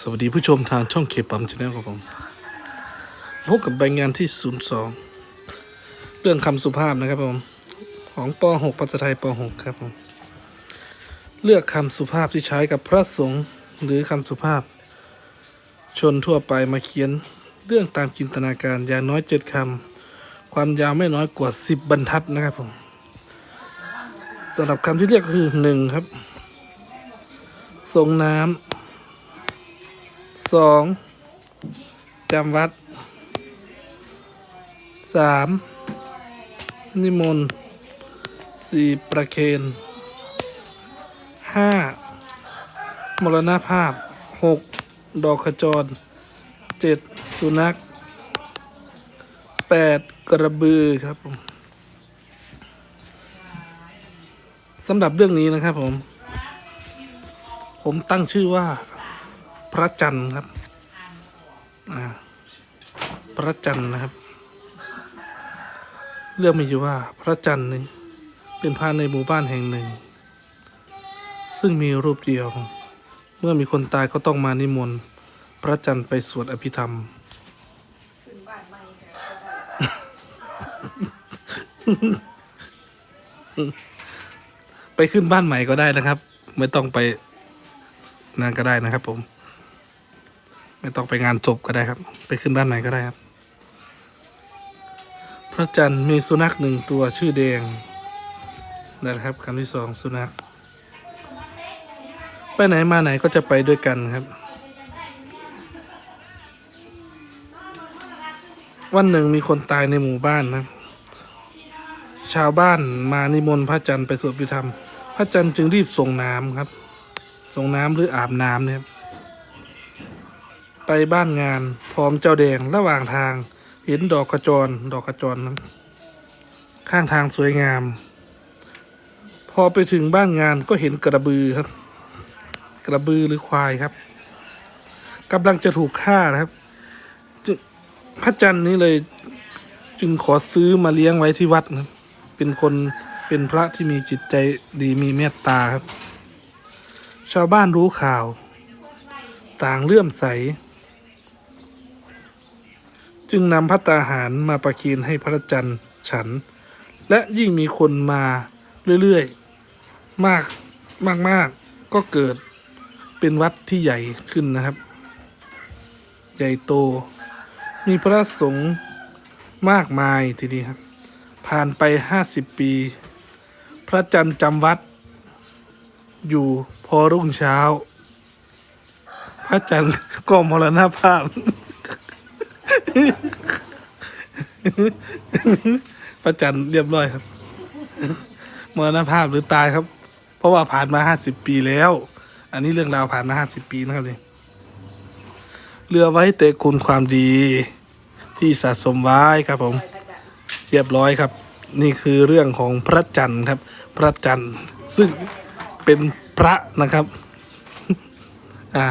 สวัสดีผู้ชมทางช่องเคปัมชาแนลครับผมพบกับใบงานที่ 02 เรื่องคำสุภาพนะครับผม ของป .6 ภาษาไทยป .6 ครับผม เลือกคำสุภาพที่ใช้กับพระสงฆ์หรือคำสุภาพ ชนทั่วไปมาเขียนเรื่องตามจินตนาการอย่างน้อยเจ็ดคำ ความยาวไม่น้อยกว่า 10 บรรทัดนะครับผมสำหรับคำที่เรียกก็คือหนึ่งครับทรงน้ำ สองจำวัดสามนิมนต์สี่ประเคนห้ามรณภาพหกดอกขจรเจ็ดสุนัขแปดกระบือครับผมสำหรับเรื่องนี้นะครับผม ผมตั้งชื่อว่า พระจันทร์ครับพระจันทร์นะครับ เรื่องมีอยู่ว่าพระจันทร์นี่เป็นพระในหมู่บ้านแห่งหนึ่ง ซึ่งมีรูปเดียว เมื่อมีคนตายก็ต้องมานิมนต์พระจันทร์ไปสวดอภิธรรมไปขึ้นบ้านใหม่ก็ได้นะครับ ไม่ต้องไปนั่นก็ได้นะครับผม ไม่ต้องไปงานศพก็ได้ครับ ไปขึ้นบ้านใหม่ก็ได้ครับ พระจันทร์มีสุนัขหนึ่งตัวชื่อแดงนั่นแหละครับคำที่สองสุนัขไปไหนมาไหนก็จะไปด้วยกันครับ วันหนึ่งมีคนตายในหมู่บ้านนะ ชาวบ้านมานิมนต์พระจันทร์ไปสวดพิธรรม พระจันทร์จึงรีบส่งน้ำครับ ส่งน้ำหรืออาบน้ำเนี่ยครั บไปบ้านงาน พร้อมเจ้าแดงระหว่างทางเห็นดอกขจร ดอกขจรนั้นข้างทางสวยงาม พอไปถึงบ้านงานก็เห็นกระบือครับ กระบือหรือควายครับกำลังจะถูกฆ่านะครับพระจันทร์นี้เลยจึงขอซื้อมาเลี้ยงไว้ที่วัดนะครับเป็นคนเป็นพระที่มีจิตใจดีมีเมตตาครับ ชาวบ้านรู้ข่าว ต่างเลื่อมใส จึงนำพัตตาหารมาประเคนให้พระจันทร์ฉัน และยิ่งมีคนมาเรื่อยๆ มากมากๆก็เกิดเป็นวัดที่ใหญ่ขึ้นนะครับ ใหญ่โต มีพระสงฆ์มากมายทีนี้ครับ ผ่านไปห้าสิบปี พระจันทร์จำวัด อยู่พอรุ่งเช้า พระจันทร์ก็มรณภาพ พระจันทร์เรียบร้อยครับมรณภาพหรือตายครับ เพราะว่าผ่านมาห้าสิบปีแล้ว อันนี้เรื่องราวผ่านมาห้าสิบปีนะครับนี่เรือไว้แต่คุณความดี ที่สะสมไว้ครับผม เรียบร้อยครับ นี่คือเรื่องของพระจันทร์ครับ พระจันทร์ซึ่งเป็นพระนะครับ อ่า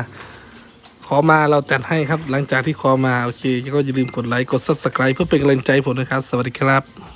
อมาเราจัดให้ครับ หลังจากที่ขอมา โอเค ก็อย่าลืมกดไลค์ กด subscribe เพื่อเป็นกำลังใจผมนะครับ สวัสดีครับ